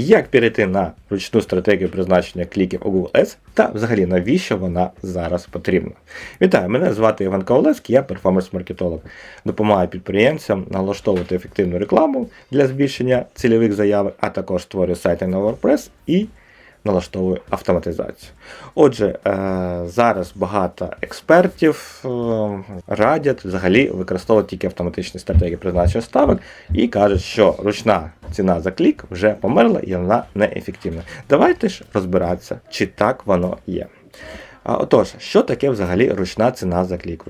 як перейти на ручну стратегію призначення кліків у Google Ads та взагалі навіщо вона зараз потрібна. Вітаю, мене звати Іван Ковалевський, я перформанс-маркетолог. Допомагаю підприємцям налаштовувати ефективну рекламу для збільшення цільових заявок, а також створюю сайти на WordPress і налаштовую автоматизацію. Отже, е, зараз багато експертів е, радять взагалі використовувати тільки автоматичні стратегії призначення ставок і кажуть, що ручна ціна за клік вже померла і вона неефективна. Давайте ж розбиратися, чи так воно є. Отож, що таке взагалі ручна ціна за клік?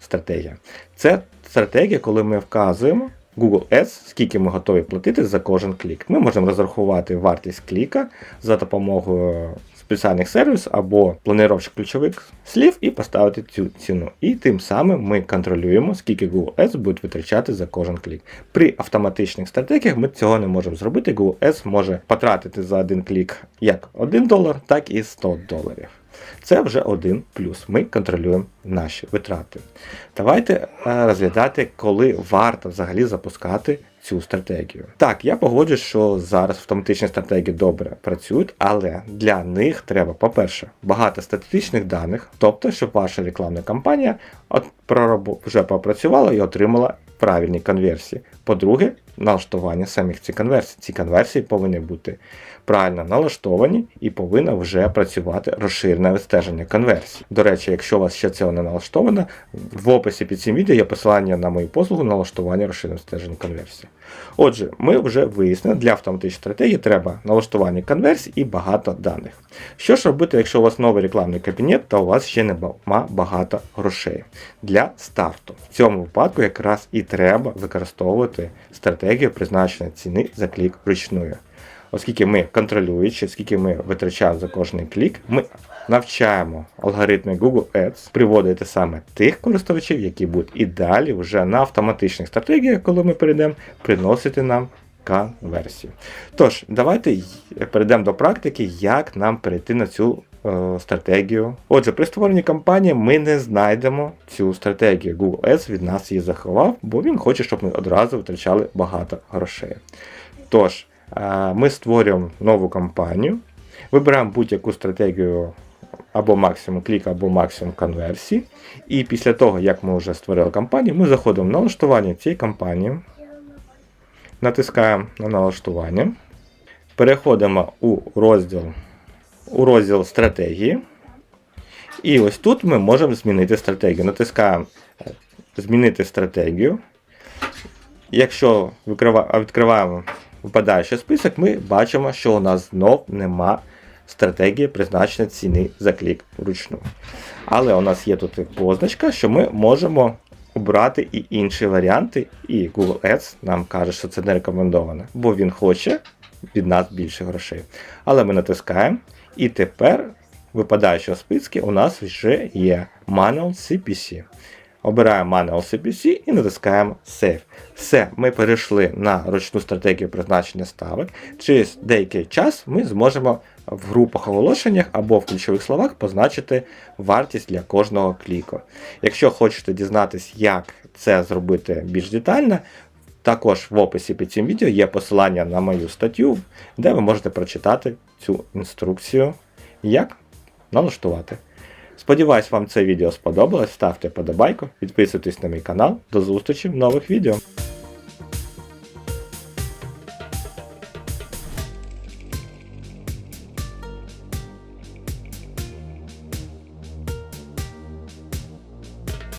Стратегія. Це стратегія, коли ми вказуємо Google Ads, скільки ми готові платити за кожен клік. Ми можемо розрахувати вартість кліка за допомогою спеціальних сервісів або планировщик ключових слів і поставити цю ціну. І тим самим ми контролюємо, скільки Google Ads будуть витрачати за кожен клік. При автоматичних стратегіях ми цього не можемо зробити. Google Ads може потратити за один клік як 1 долар, так і 100 доларів. Це вже один плюс. Ми контролюємо наші витрати. Давайте е, розглядати, коли варто взагалі запускати цю стратегію. Так, я погоджуюсь, що зараз автоматичні стратегії добре працюють, але для них треба, по-перше, багато статистичних даних, тобто, щоб ваша рекламна кампанія от прорабо- вже попрацювала і отримала правильні конверсії. По-друге, налаштування самих цих конверсій. Ці конверсії повинні бути правильно налаштовані і повинно вже працювати розширене відстеження конверсій. До речі, якщо у вас ще цього не налаштовано, в описі під цим відео є посилання на мою послугу налаштування розширеного відстеження конверсій. Отже, ми вже вияснили, для автоматичної стратегії треба налаштування конверсій і багато даних. Що ж робити, якщо у вас новий рекламний кабінет та у вас ще нема багато грошей для старту? В цьому випадку якраз і треба використовувати стратегію призначення ціни за клік вручною. Оскільки ми контролюючи, скільки ми витрачаємо за кожний клік, ми навчаємо алгоритми Google Ads приводити саме тих користувачів, які будуть і далі вже на автоматичних стратегіях, коли ми перейдемо, приносити нам конверсію. Тож, давайте перейдемо до практики, як нам перейти на цю стратегію. Отже, при створенні кампанії ми не знайдемо цю стратегію. Google Ads від нас її заховав, бо він хоче, щоб ми одразу витрачали багато грошей. Тож, е, ми створюємо нову кампанію, вибираємо будь-яку стратегію або максимум клік, або максимум конверсії. І після того, як ми вже створили кампанію, ми заходимо в налаштування цієї кампанії, натискаємо на налаштування, переходимо у розділ, у розділ стратегії. І ось тут ми можемо змінити стратегію. Натискаємо е, Змінити стратегію. Якщо відкриваємо випадаючий список, ми бачимо, що у нас знов нема стратегії призначення ціни за клік вручну. Але у нас є тут позначка, що ми можемо обрати і інші варіанти, і Google Ads нам каже, що це не рекомендовано, бо він хоче від нас більше грошей. Але ми натискаємо, і тепер випадаючого списки у нас вже є Manual CPC. Обираємо Manual CPC і натискаємо Save. Все, ми перейшли на ручну стратегію призначення ставок. Через деякий час ми зможемо в групах оголошеннях або в ключових словах позначити вартість для кожного кліку. Якщо хочете дізнатись, як це зробити більш детально, також в описі під цим відео є посилання на мою статтю, де ви можете прочитати цю інструкцію, як налаштувати. Сподіваюсь, вам це відео сподобалось. Ставте подобайку, підписуйтесь на мій канал. До зустрічі в нових відео.